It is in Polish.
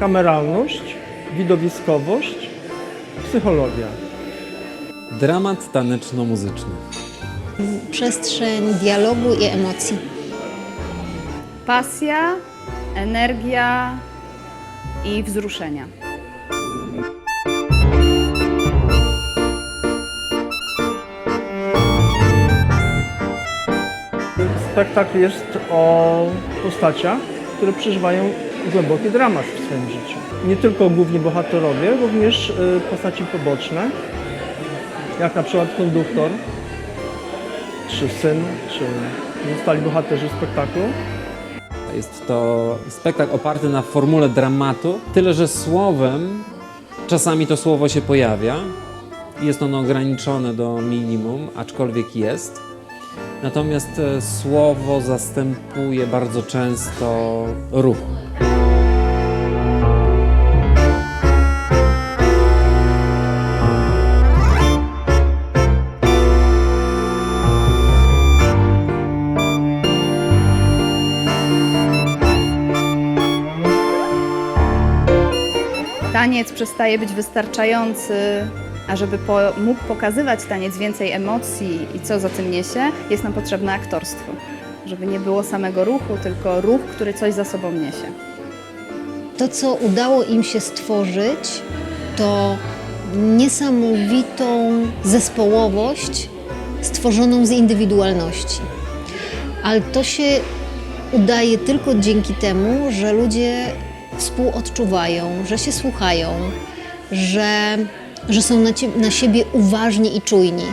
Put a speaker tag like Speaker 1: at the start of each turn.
Speaker 1: kameralność, widowiskowość, psychologia.
Speaker 2: Dramat taneczno-muzyczny.
Speaker 3: Przestrzeń dialogu i emocji.
Speaker 4: Pasja, energia i wzruszenia.
Speaker 1: Spektakl jest o postaciach, które przeżywają głęboki dramat w swoim życiu. Nie tylko główni bohaterowie, również y, postaci poboczne, jak na przykład konduktor, czy syn, czy zostali bohaterzy spektaklu.
Speaker 2: Jest to spektakl oparty na formule dramatu, tyle że słowem czasami to słowo się pojawia. Jest ono ograniczone do minimum, aczkolwiek jest. Natomiast e, słowo zastępuje bardzo często ruch.
Speaker 4: Taniec przestaje być wystarczający, a żeby po, mógł pokazywać taniec więcej emocji i co za tym niesie, jest nam potrzebne aktorstwo. Żeby nie było samego ruchu, tylko ruch, który coś za sobą niesie.
Speaker 3: To, co udało im się stworzyć, to niesamowitą zespołowość stworzoną z indywidualności. Ale to się udaje tylko dzięki temu, że ludzie współodczuwają, że się słuchają, że, że są na, na siebie uważni i czujni.